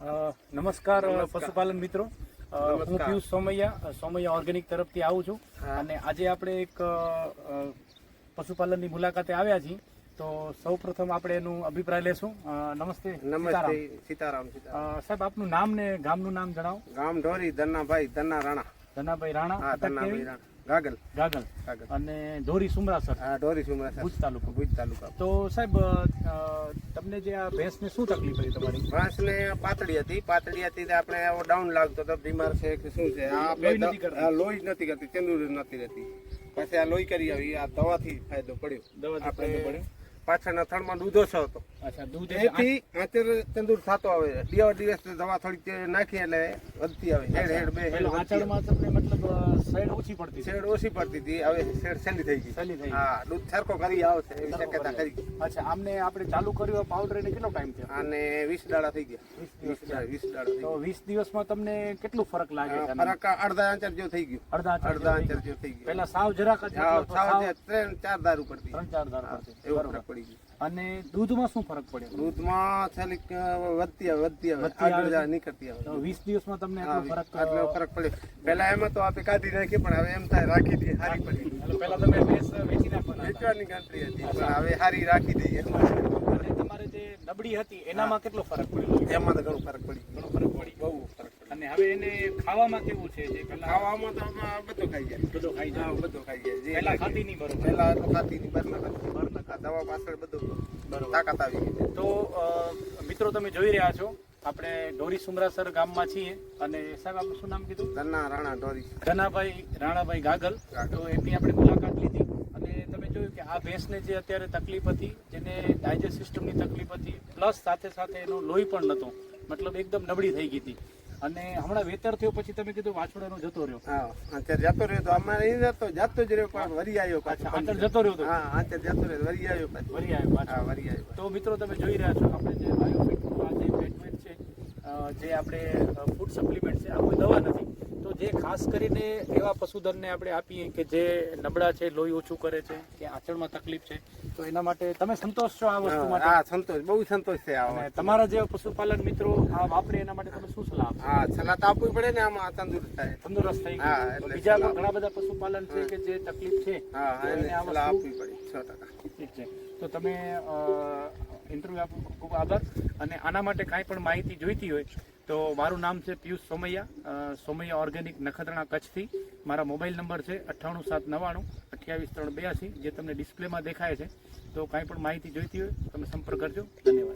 નમસ્કાર પશુપાલન મિત્રો. હું પિયુષ સોમૈયા સોમૈયા ઓર્ગેનિક તરફથી આવું છું. અને આજે આપણે એક પશુપાલનની મુલાકાતે આવ્યા છીએ. તો સૌ પ્રથમ આપણે એનું અભિપ્રાય લેશું. નમસ્તે નમસ્તે સીતારામ. સાહેબ આપનું નામ ને ગામનું નામ જણાવો. ગામ ઢોરી ધન્નાભાઈ ધન્ના રાણા. ધનાભાઈ રાણા ધન્નાભાઈ રાણા. ગાગલ. ગાગલ. અને ધોરી સુમરાસર. હા ઢોરી સુમરાસર. ભુજ તાલુકો. ભુજ તાલુકા. તો સાહેબ તમને જે આ ભેંસને શું તકલીફ હતી તમારી? ભેંસને પાતળી હતી. પાતળી હતી આપણે એવો ડાઉન લાગતો તો બીમાર છે કે શું છે? આ લોહી જ નથી કરતી તંદુરસ્ત નથી રહેતી. પછી આ લોહી કરી આવી આ દવાથી ફાયદો પડ્યો. દવાથી ફાયદો પડ્યો? પાછળના થડમાં દૂધો છો હતો. એથી આંચર તંદુર થતો આવે દિવસ દિવસ દવા થોડીક નાખી એટલે વધતી આવે. હેડ હેડ બે હેડ પેલો વધતી આવે. આંચળમાં તમને મતલબ અ, ઓછી પડતી શેડ ઓછી પડતી હતી. હવે શેડ સહેલી થઈ ગઈ. સહેલી થઈ હા દૂધ સરખો કરી આવશે એવી શક્યતા કરી અચ્છા આમને આપણે ચાલુ કર્યું પાવડર એને કેટલો ટાઈમ થયો? અને વીસ દાડા થઈ ગયા. વીસ દાડા વીસ દાડા તો વીસ દિવસમાં તમને કેટલું ફરક લાગે? ફરક અડધા આંચર જેવો થઈ ગયો. અડધા અડધા આંચર જેવો થઈ ગયો. પેલા સાવ જરાક સાવ ચાર દારૂ પડતી. ત્રણ ચાર દારૂ પડતી. એવો. ફરક પડી ગઈ. અને દૂધમાં શું ફરક પડ્યો? દૂધમાં છેલ્લી વધતી આવે વધતી આવે. આગળ જાય નીકળતી આવે. વીસ દિવસમાં તમને ફરક આટલો ફરક પડ્યો. પહેલા એમાં તો આપણે કાઢી નાખી પણ હવે એમ થાય રાખી દઈએ સારી પડી પહેલા તમે ભેંસ વેચી નાખવાના વેચવાની ગણતરી હતી પણ હવે સારી રાખી દઈએ. તમારે જે નબળી હતી એનામાં કેટલો ફરક પડ્યો? એમાં તો ઘણો ફરક પડી ગયો ઘણો ફરક પડી બહુ ફરક પડ્યો અને હવે એને ખાવામાં કેવું છે? જે પહેલા ખાવામાં તો બધું ખાઈ જાય. બધો ખાઈ જાય. બધું ખાઈ જાય. જે પહેલા ખાતી નહીં બરોબર. પહેલા તો ખાતી નહીં બરના ખાતી આ દવા પાછળ બધું બરોબર. તાકાત આવી ગઈ તો મિત્રો તમે જોઈ રહ્યા છો આપણે ડોરી સુમરાસર ગામમાં છીએ અને સાહેબ આપનું શું નામ કીધું? ધના રાણા ઢોરી. ધનાભાઈ રાણાભાઈ ગાગલ. ગાગલ. તો એમની આપણે મુલાકાત લીધી. અને તમે જોયું કે આ ભેંસને જે અત્યારે તકલીફ હતી જેને ડાયજેસ્ટ સિસ્ટમની તકલીફ હતી પ્લસ સાથે સાથે એનો લોહી પણ નહોતો. મતલબ એકદમ નબળી થઈ ગઈ હતી. અને હમણાં વેતર થયો પછી તમે કીધું વાછોડાનો જતો રહ્યો. હા અત્યારે જતો રહ્યો તો અમારે અહીં જતો જાતો જ રહ્યો પણ વરી આવ્યો પાછો. અચ્છા જતો રહ્યો તો? હા અત્યારે જતો રહ્યો વરી આવ્યો પાછો. વળી આવ્યો પાછો. વરી આવ્યો. તો મિત્રો તમે જોઈ રહ્યા છો આપણે જે બાયોફિટનું આ જે ટ્રીટમેન્ટ છે અ, જે આપણે ફૂડ સપ્લિમેન્ટ છે આ કોઈ દવા નથી. તો જે ખાસ કરીને એવા પશુધનને આપણે આપીએ કે જે નબળા છે લોહી ઓછું કરે છે કે આંચળમાં તકલીફ છે તો એના માટે તમે સંતોષ છો આ વસ્તુ માટે? હા સંતોષ બહુ સંતોષ છે આ તમારા જે પશુપાલન મિત્રો આ વાપરે એના માટે તમે શું સલાહ હા સલાહ તો આપવી પડે ને આમાં તંદુરસ્ત થાય. તંદુરસ્ત થઈ હા, ગયું. બીજા ઘણા બધા પશુપાલન છે કે જે તકલીફ છે હા એને સલાહ આપવી પડે સો ટકા. ઠીક છે. તો તમે ઇન્ટરવ્યુ આપો ખૂબ ખૂબ આભાર. અને આના માટે કાંઈ પણ માહિતી જોઈતી હોય તો મારું નામ છે પિયુષ સોમૈયા. સોમૈયા ઓર્ગેનિક નખત્રાણા કચ્છથી. મારા મોબાઈલ નંબર છે અઠ્ઠાણું સાત નવ્વાણું અઠ્યાવીસ ત્રણ બ્યાસી, જે તમને ડિસ્પ્લેમાં દેખાય છે. તો કાંઈ પણ માહિતી જોઈતી હોય, તમે સંપર્ક કરજો. ધન્યવાદ.